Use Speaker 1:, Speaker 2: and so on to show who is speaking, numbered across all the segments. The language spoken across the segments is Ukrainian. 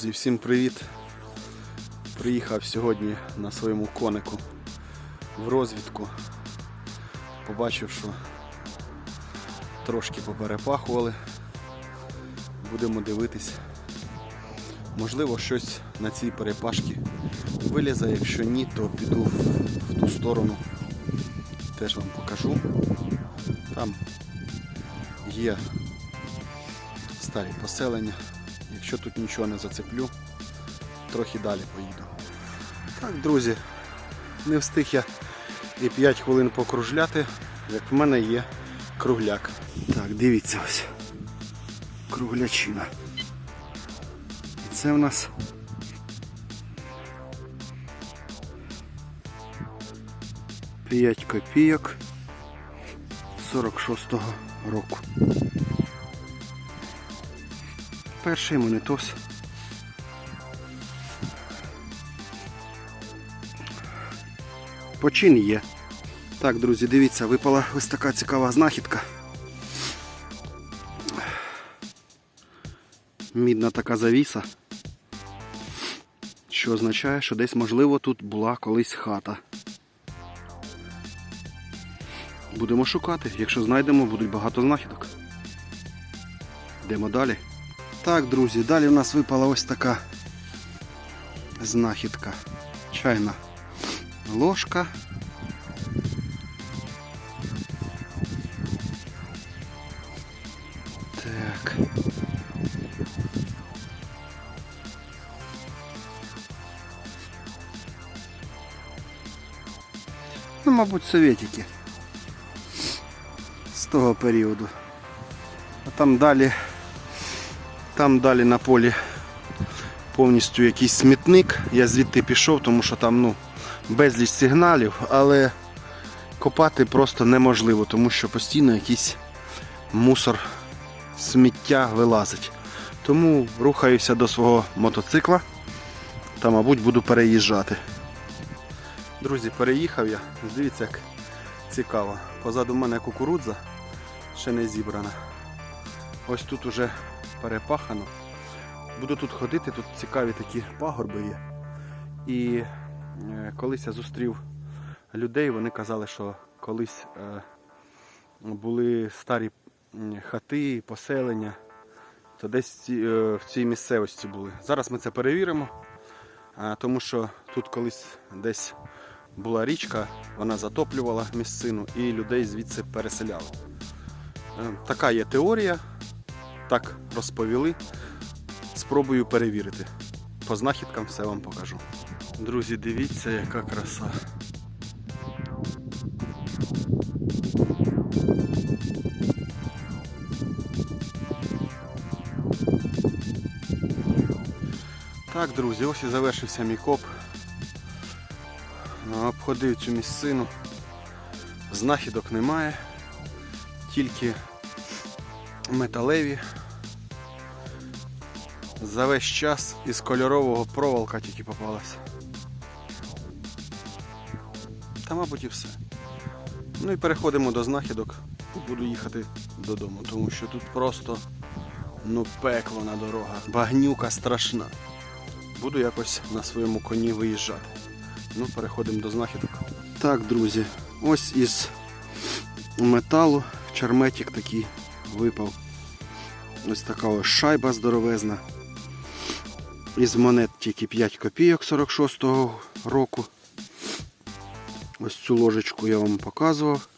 Speaker 1: Друзі, всім привіт! Приїхав сьогодні на своєму конику в розвідку. Побачив, що трошки поперепахували. Будемо дивитись. Можливо, щось на цій перепашці вилізе, якщо ні, то піду в, ту сторону. Теж вам покажу. Там є старі поселення. Якщо тут нічого не зацеплю, трохи далі поїду. Так, друзі, не встиг я і 5 хвилин покружляти, як в мене є кругляк. Так, дивіться ось. Круглячина. І Це в нас П'ять копійок 46-го року. Перший монетос. Почин є. Так, друзі, дивіться, випала ось така цікава знахідка. Мідна така завіса. Що означає, що десь, можливо, тут була колись хата. Будемо шукати. Якщо знайдемо, будуть багато знахідок. Йдемо далі. Так, друзі, далі в нас випала ось така знахідка. Чайна ложка. Так. Ну, мабуть, совєтики з того періоду. А там далі там далі на полі повністю якийсь смітник. Я звідти пішов, тому що там ну, безліч сигналів, але копати просто неможливо, тому що постійно якийсь мусор, сміття вилазить. Тому рухаюся до свого мотоцикла та, мабуть, буду переїжджати. Друзі, переїхав я. Дивіться, як цікаво. Позаду мене кукурудза ще не зібрана. Ось тут уже перепахано. Буду тут ходити, тут цікаві такі пагорби є. І е, колись я зустрів людей, вони казали, що колись е, були старі хати, поселення, то десь е, в цій місцевості були. Зараз ми це перевіримо, тому що тут колись десь була річка, вона затоплювала місцину і людей звідси переселяли. Е, Така є теорія, так розповіли. Спробую перевірити. По знахідкам все вам покажу. Друзі, дивіться, яка краса. Так, друзі, ось і завершився мій коп. Обходив цю місцину. Знахідок немає, тільки металеві. За весь час із кольорового проволока тільки попалася. Та, мабуть, і все. Ну і переходимо до знахідок буду їхати додому, тому що тут просто ну пекло на дорогах. Багнюка страшна. Буду якось на своєму коні виїжджати. Ну, переходимо до знахідок. Так, друзі, ось із металу черметик такий випав. Ось така ось шайба здоровезна. Із монет тільки 5 копійок 46-го року. Ось цю ложечку я вам показував.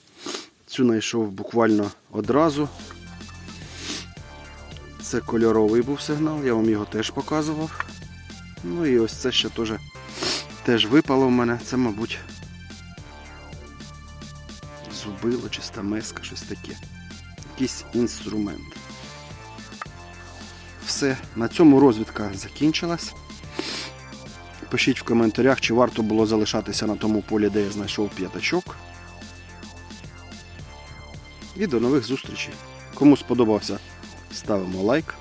Speaker 1: Цю знайшов буквально одразу. Це кольоровий був сигнал, я вам його теж показував. Ну і ось це ще теж, теж випало в мене. Це, мабуть, зубило чи стамеска, щось таке. Якийсь інструмент. Все, на цьому розвідка закінчилась. Пишіть в коментарях, чи варто було залишатися на тому полі, де я знайшов п'ятачок. І до нових зустрічей. Кому сподобався, ставимо лайк.